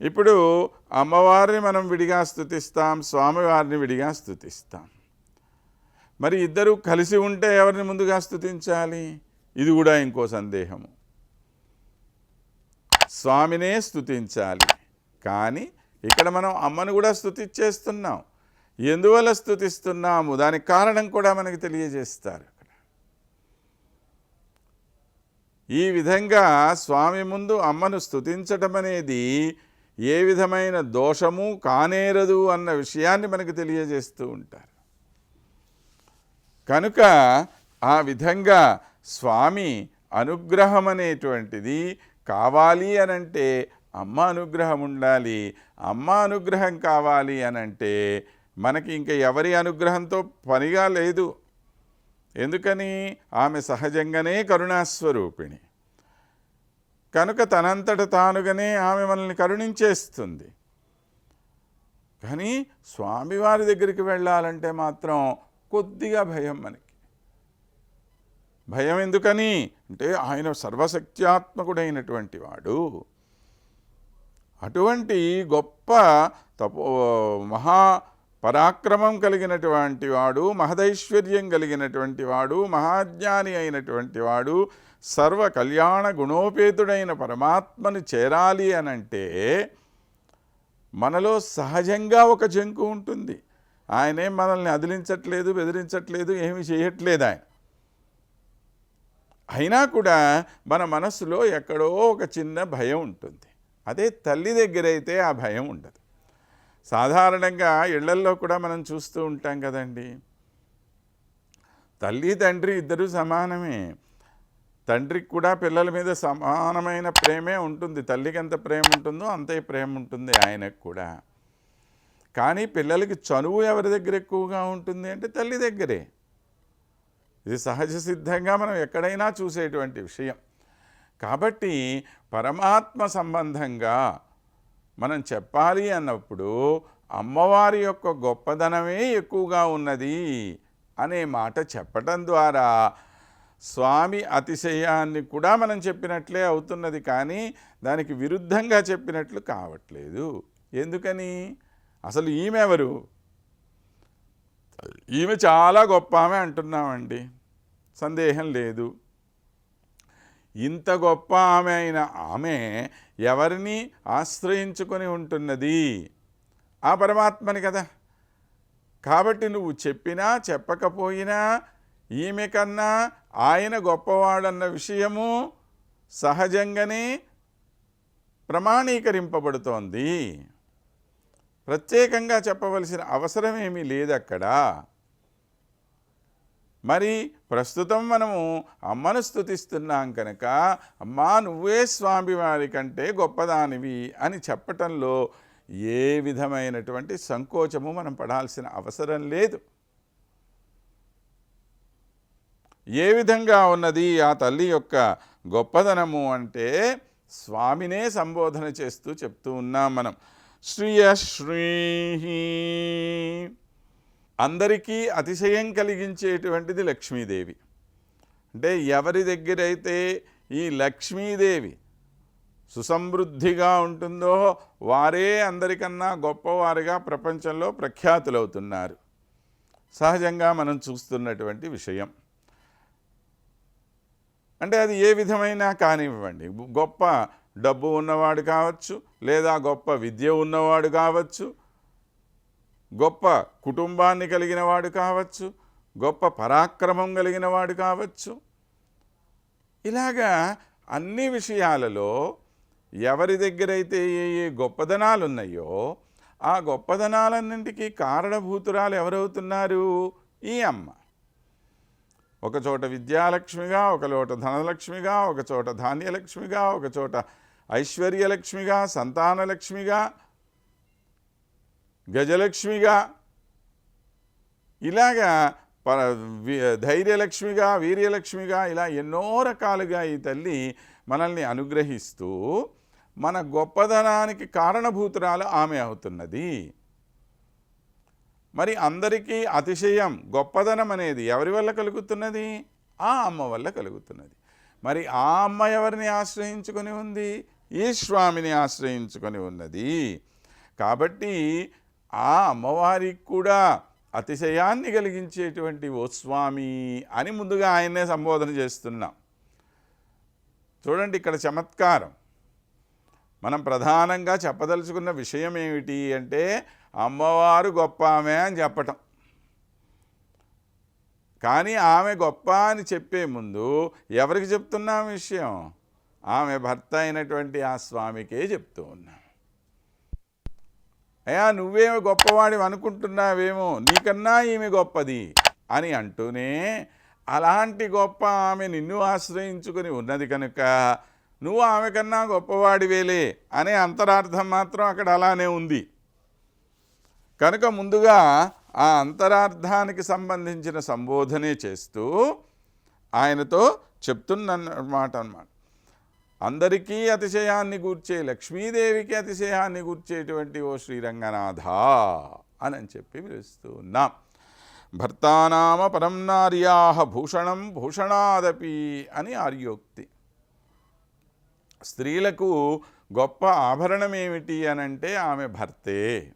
ఇప్పుడు అమ్మవారిని మనం విడిగా స్థుతిస్తాం స్వామివారిని విడిగా స్థుతిస్తాం. మరి ఇద్దరు కలిసి ఉంటే ఎవరిని ముందుగా స్థుతించాలి? ఇది కూడా ఇంకో సందేహము. స్వామినే స్థుతించాలి. కానీ ఇక్కడ మనం అమ్మను కూడా స్థుతిచ్చేస్తున్నాం ఎందువల్ల స్థుతిస్తున్నాము? దానికి కారణం కూడా మనకి తెలియజేస్తారు ఈ విధంగా స్వామి ముందు అమ్మను స్థుతించటం అనేది ఏ విధమైన దోషము కానేరదు అన్న విషయాన్ని మనకు తెలియజేస్తూ ఉంటారు. కనుక ఆ విధంగా స్వామి అనుగ్రహం అనేటువంటిది కావాలి అనంటే అమ్మ అనుగ్రహం ఉండాలి అమ్మ అనుగ్రహం కావాలి అనంటే మనకి ఇంకా ఎవరి అనుగ్రహంతో పనిగా లేదు. ఎందుకని? ఆమె సహజంగానే కరుణాస్వరూపిణి. కనుక తనంతట తానుగానే ఆమె మనల్ని కరుణించేస్తుంది. కానీ స్వామివారి దగ్గరికి వెళ్ళాలంటే మాత్రం కొద్దిగా భయం మనకి. భయం ఎందుకని? అంటే ఆయన సర్వశక్త్యాత్మకుడైనటువంటి వాడు. అటువంటి గొప్ప తపో మహా పరాక్రమం కలిగినటువంటి వాడు మహదైశ్వర్యం కలిగినటువంటి వాడు మహాజ్ఞాని అయినటువంటి వాడు సర్వ కళ్యాణ గుణోపేతుడైన పరమాత్మని చేరాలి అనంటే మనలో సహజంగా ఒక జంకు ఉంటుంది. ఆయనే మనల్ని అదిలించట్లేదు బెదిరించట్లేదు ఏమి చేయట్లేదు ఆయన. అయినా కూడా మన మనసులో ఎక్కడో ఒక చిన్న భయం ఉంటుంది. అదే తల్లి దగ్గర అయితే ఆ భయం ఉండదు. సాధారణంగా ఇళ్ళల్లో కూడా మనం చూస్తూ ఉంటాం కదండి. తల్లి తండ్రి ఇద్దరూ సమానమే. తండ్రికి కూడా పిల్లల మీద సమానమైన ప్రేమే ఉంటుంది. తల్లికి ఎంత ప్రేమ ఉంటుందో అంతే ప్రేమ ఉంటుంది ఆయనకు కూడా. కానీ పిల్లలకి చనువు ఎవరి దగ్గర ఎక్కువగా ఉంటుంది అంటే తల్లి దగ్గరే. ఇది సహజ సిద్ధంగా మనం ఎక్కడైనా చూసేటువంటి విషయం. కాబట్టి పరమాత్మ సంబంధంగా మనం చెప్పాలి అన్నప్పుడు అమ్మవారి యొక్క గొప్పదనమే ఎక్కువగా ఉన్నది అనే మాట చెప్పటం ద్వారా స్వామి అతిశయాన్ని కూడా మనం చెప్పినట్లే అవుతున్నది కానీ దానికి విరుద్ధంగా చెప్పినట్లు కావట్లేదు. ఎందుకని? అసలు ఈమె ఎవరు ఈమె చాలా గొప్ప ఆమె అంటున్నామండి. సందేహం లేదు. ఇంత గొప్ప ఆమె అయిన ఆమె ఎవరిని ఆశ్రయించుకొని ఉంటున్నది? ఆ పరమాత్మని కదా. కాబట్టి నువ్వు చెప్పినా చెప్పకపోయినా ఈమె కన్నా ఆయన గొప్పవాడన్న విషయము సహజంగానే ప్రమాణీకరింపబడుతోంది. ప్రత్యేకంగా చెప్పవలసిన అవసరం ఏమీ లేదు అక్కడ మరి ప్రస్తుతం మనము అమ్మను స్థుతిస్తున్నాం కనుక అమ్మా నువ్వే స్వామివారి కంటే గొప్పదానివి అని చెప్పటంలో ఏ విధమైనటువంటి సంకోచము మనం పడాల్సిన అవసరం లేదు. ఏ విధంగా ఉన్నది ఆ తల్లి యొక్క గొప్పదనము అంటే స్వామినే సంబోధన చేస్తూ చెప్తూ ఉన్నాం మనం. శ్రీయశ్రీ అందరికీ అతిశయం కలిగించేటువంటిది లక్ష్మీదేవి. అంటే ఎవరి దగ్గరైతే ఈ లక్ష్మీదేవి సుసమృద్ధిగా ఉంటుందో వారే అందరికన్నా గొప్పవారుగా ప్రపంచంలో ప్రఖ్యాతులవుతున్నారు. సహజంగా మనం చూస్తున్నటువంటి విషయం. అంటే అది ఏ విధమైన కానివ్వండి గొప్ప డబ్బు ఉన్నవాడు కావచ్చు లేదా గొప్ప విద్య ఉన్నవాడు కావచ్చు గొప్ప కుటుంబాన్ని కలిగిన వాడు కావచ్చు గొప్ప పరాక్రమం కలిగిన వాడు కావచ్చు. ఇలాగా అన్ని విషయాలలో ఎవరి దగ్గరైతే ఏ ఏ గొప్పదనాలు ఉన్నాయో ఆ గొప్పదనాలన్నింటికీ కారణభూతురాలు ఎవరవుతున్నారు? ఈ అమ్మ. ఒక చోట విద్యాలక్ష్మిగా ఒక చోట ధనలక్ష్మిగా ఒక చోట ధాన్యలక్ష్మిగా ఒక చోట ఐశ్వర్యలక్ష్మిగా సంతానలక్ష్మిగా గజలక్ష్మిగా ఇలాగా ధైర్యలక్ష్మిగా వీర్యలక్ష్మిగా ఇలా ఎన్నో రకాలుగా ఈ తల్లి మనల్ని అనుగ్రహిస్తూ మన గొప్పదనానికి కారణభూతురాలు ఆమె అవుతున్నది. మరి అందరికీ అతిశయం గొప్పదనం అనేది ఎవరి వల్ల కలుగుతున్నది? ఆ అమ్మ వల్ల కలుగుతున్నది. మరి ఆ అమ్మ ఎవరిని ఆశ్రయించుకొని ఉంది? ఈ స్వామిని ఆశ్రయించుకొని ఉన్నది. కాబట్టి ఆ అమ్మవారికి కూడా అతిశయాన్ని కలిగించేటువంటి ఓ స్వామి అని ముందుగా ఆయన్నే సంబోధన చేస్తున్నాం. చూడండి ఇక్కడ చమత్కారం. మనం ప్రధానంగా చెప్పదలుచుకున్న విషయం ఏమిటి అంటే అమ్మవారు గొప్ప ఆమె అని చెప్పటం. కానీ ఆమె గొప్ప అని చెప్పే ముందు ఎవరికి చెప్తున్నాం విషయం? ఆమె భర్త అయినటువంటి ఆ స్వామికే చెప్తూ ఉన్నాం. అయ్యా నువ్వేమో గొప్పవాడివి అనుకుంటున్నావేమో నీకన్నా ఈమె గొప్పది అని అంటూనే అలాంటి గొప్ప ఆమె నిన్ను ఆశ్రయించుకుని ఉన్నది కనుక నువ్వు ఆమె కన్నా గొప్పవాడివేలే అనే అంతరార్థం మాత్రం అక్కడ అలానే ఉంది. కనుక ముందుగా ఆ అంతరార్థానికి సంబంధించిన సంబోధనే చేస్తూ ఆయనతో చెప్తున్నమాట అన్నమాట. అందరికీ అతిశయాన్ని గూర్చే లక్ష్మీదేవికి అతిశయాన్ని గూర్చేటువంటి ఓ శ్రీరంగనాథ అని అని చెప్పి పిలుస్తూ ఉన్నాం. భర్తానామ పరం నార్యా భూషణం భూషణాదపి అని ఆర్యోక్తి. స్త్రీలకు గొప్ప ఆభరణం ఏమిటి అనంటే ఆమె భర్తే.